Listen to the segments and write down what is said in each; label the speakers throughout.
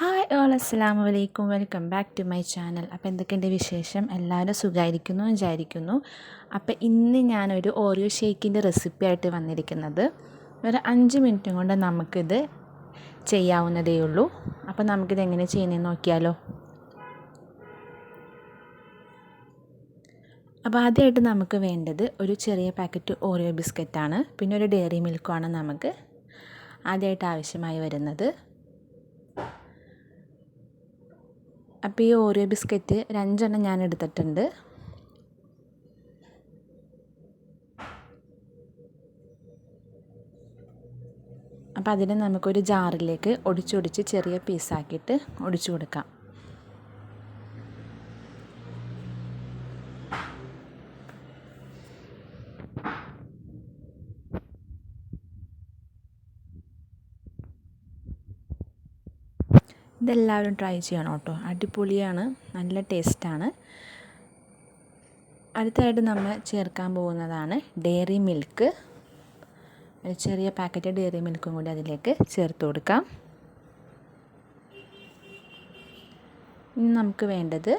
Speaker 1: Hi all അസ്സാം വലൈക്കും welcome back to my channel. അപ്പോൾ എന്തൊക്കെയുണ്ട് വിശേഷം? എല്ലാവരും സുഖമായിരിക്കുന്നു വിചാരിക്കുന്നു. അപ്പോൾ ഇന്ന് ഞാനൊരു ഓറിയോ ഷേക്കിന്റെ റെസിപ്പി ആയിട്ട് വന്നിരിക്കുന്നത്. ഒരു അഞ്ച് മിനിറ്റും കൊണ്ട് നമുക്കിത് ചെയ്യാവുന്നതേ ഉള്ളൂ. അപ്പോൾ നമുക്കിത് എങ്ങനെ ചെയ്യുന്നതെന്ന് നോക്കിയാലോ. അപ്പോൾ ആദ്യമായിട്ട് നമുക്ക് വേണ്ടത് ഒരു ചെറിയ പാക്കറ്റ് ഓറിയോ ബിസ്ക്കറ്റാണ്. പിന്നെ ഒരു ഡയറി മിൽക്കുമാണ് നമുക്ക് ആദ്യമായിട്ട് ആവശ്യമായി വരുന്നത്. അപ്പോൾ ഈ ഓറിയോ ബിസ്ക്കറ്റ് ഒരു അഞ്ചെണ്ണം ഞാൻ എടുത്തിട്ടുണ്ട് അപ്പോൾ അതിനെ നമുക്കൊരു ജാറിലേക്ക് ഒടിച്ചൊടിച്ച് ചെറിയ പീസാക്കിയിട്ട് ഒടിച്ചു കൊടുക്കാം. ഇതെല്ലാവരും ട്രൈ ചെയ്യണം കേട്ടോ അടിപൊളിയാണ് നല്ല ടേസ്റ്റാണ് അടുത്തായിട്ട് നമ്മൾ ചേർക്കാൻ പോകുന്നതാണ് ഡെയറി മിൽക്ക് ഒരു ചെറിയ പാക്കറ്റ് ഡെയറി മിൽക്കും കൂടി അതിലേക്ക് ചേർത്ത് കൊടുക്കാം. ഇനി നമുക്ക് വേണ്ടത്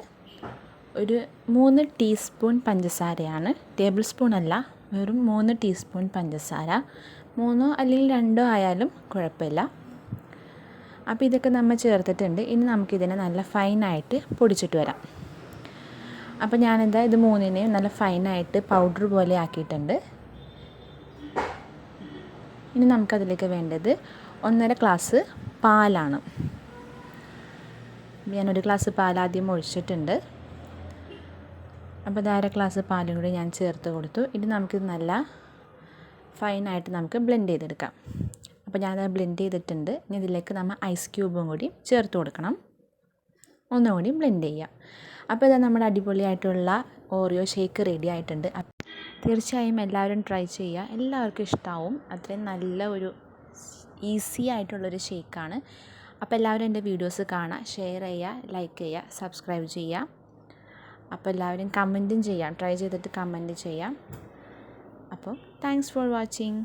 Speaker 1: ഒരു മൂന്ന് ടീസ്പൂൺ പഞ്ചസാരയാണ്. ടേബിൾ സ്പൂൺ അല്ല വെറും മൂന്ന് ടീസ്പൂൺ പഞ്ചസാര. മൂന്നോ അല്ലെങ്കിൽ രണ്ടോ ആയാലും കുഴപ്പമില്ല. അപ്പോൾ ഇതൊക്കെ നമ്മൾ ചേർത്തിട്ടുണ്ട്. ഇനി നമുക്കിതിനെ നല്ല ഫൈനായിട്ട് പൊടിച്ചിട്ട് വരാം. അപ്പോൾ ഞാനെന്താ ഇത് മൂന്നിനെയും നല്ല ഫൈനായിട്ട് പൗഡർ പോലെ ആക്കിയിട്ടുണ്ട്. ഇനി നമുക്കതിലേക്ക് വേണ്ടത് ഒന്നര ഗ്ലാസ് പാലാണ്. ഞാനൊരു ഗ്ലാസ് പാൽ ആദ്യം ഒഴിച്ചിട്ടുണ്ട്. അപ്പോൾ ഇത് അര ഗ്ലാസ് പാലും കൂടി ഞാൻ ചേർത്ത് കൊടുത്തു. ഇനി നമുക്കിത് നല്ല ഫൈനായിട്ട് നമുക്ക് ബ്ലെൻഡ് ചെയ്തെടുക്കാം. അപ്പോൾ ഞാനത് ബ്ലെൻഡ് ചെയ്തിട്ടുണ്ട്. ഇനി ഇതിലേക്ക് നമ്മൾ ഐസ് ക്യൂബും കൂടി ചേർത്ത് കൊടുക്കണം. ഒന്നുകൂടി ബ്ലെൻഡ് ചെയ്യാം. അപ്പോൾ ഇതാ നമ്മുടെ അടിപൊളിയായിട്ടുള്ള ഓറിയോ ഷേക്ക് റെഡി ആയിട്ടുണ്ട്. തീർച്ചയായും എല്ലാവരും ട്രൈ ചെയ്യുക. എല്ലാവർക്കും ഇഷ്ടമാവും അത്രയും നല്ല ഒരു ഈസി ആയിട്ടുള്ളൊരു ഷേക്കാണ് അപ്പോൾ എല്ലാവരും എന്റെ വീഡിയോസ് കാണുക. ഷെയർ ചെയ്യുക ലൈക്ക് ചെയ്യുക സബ്സ്ക്രൈബ് ചെയ്യുക. അപ്പോൾ എല്ലാവരും കമന്റും ചെയ്യാം. ട്രൈ ചെയ്തിട്ട് കമന്റ് ചെയ്യാം. അപ്പോൾ താങ്ക്സ് ഫോർ വാച്ചിങ്